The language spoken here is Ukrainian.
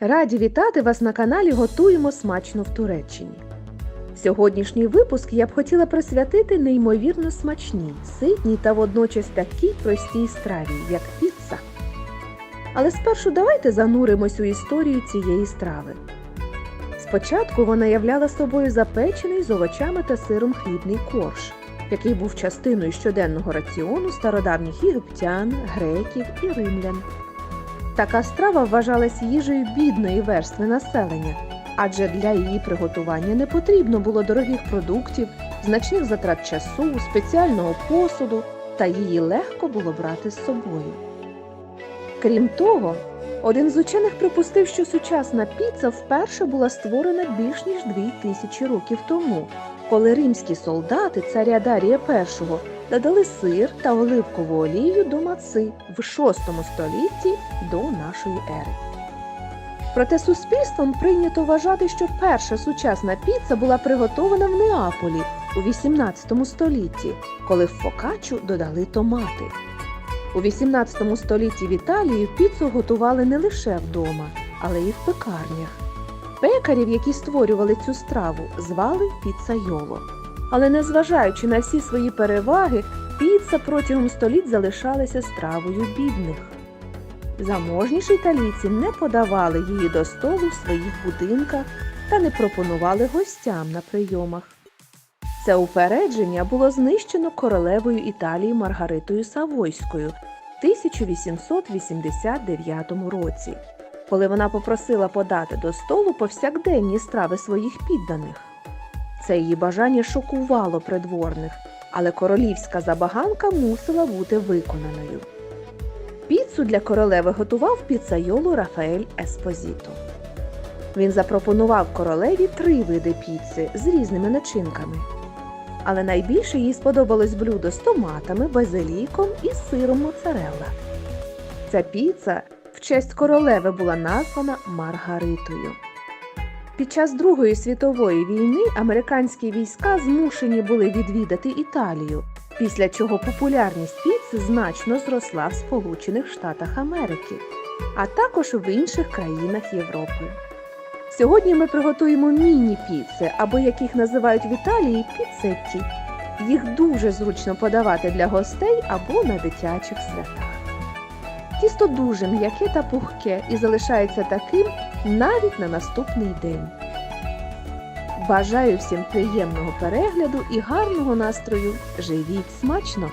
Раді вітати вас на каналі Готуємо смачно в Туреччині. Сьогоднішній випуск я б хотіла присвятити неймовірно смачній, ситній та водночас такій простій страві, як піца. Але спершу давайте зануримось у історію цієї страви. Спочатку вона являла собою запечений з овочами та сиром хлібний корж, який був частиною щоденного раціону стародавніх єгиптян, греків і римлян. Така страва вважалась їжею бідної верстви населення, адже для її приготування не потрібно було дорогих продуктів, значних затрат часу, спеціального посуду, та її легко було брати з собою. Крім того, один з учених припустив, що сучасна піца вперше була створена більш ніж дві тисячі років тому, коли римські солдати царя Дарія І додали сир та оливкову олію до маци в VI столітті до нашої ери. Проте суспільством прийнято вважати, що перша сучасна піца була приготована в Неаполі у XVIII столітті, коли в фокачу додали томати. У XVIII столітті в Італії піцу готували не лише вдома, але й в пекарнях. Пекарів, які створювали цю страву, звали піцайоло. Але незважаючи на всі свої переваги, піца протягом століть залишалася стравою бідних. Заможніші італійці не подавали її до столу в своїх будинках та не пропонували гостям на прийомах. Це упередження було знищено королевою Італії Маргаритою Савойською в 1889 році, коли вона попросила подати до столу повсякденні страви своїх підданих. Це її бажання шокувало придворних, але королівська забаганка мусила бути виконаною. Піцу для королеви готував піцайоло Рафаель Еспозіто. Він запропонував королеві три види піци з різними начинками. Але найбільше їй сподобалось блюдо з томатами, базиліком і сиром моцарелла. Ця піца в честь королеви була названа Маргаритою. Під час Другої світової війни американські війська змушені були відвідати Італію, після чого популярність піци значно зросла в Сполучених Штатах Америки, а також в інших країнах Європи. Сьогодні ми приготуємо міні-піци, або як їх називають в Італії піцетті. Їх дуже зручно подавати для гостей або на дитячих святах. Тісто дуже м'яке та пухке і залишається таким навіть на наступний день. Бажаю всім приємного перегляду і гарного настрою. Живіть смачно!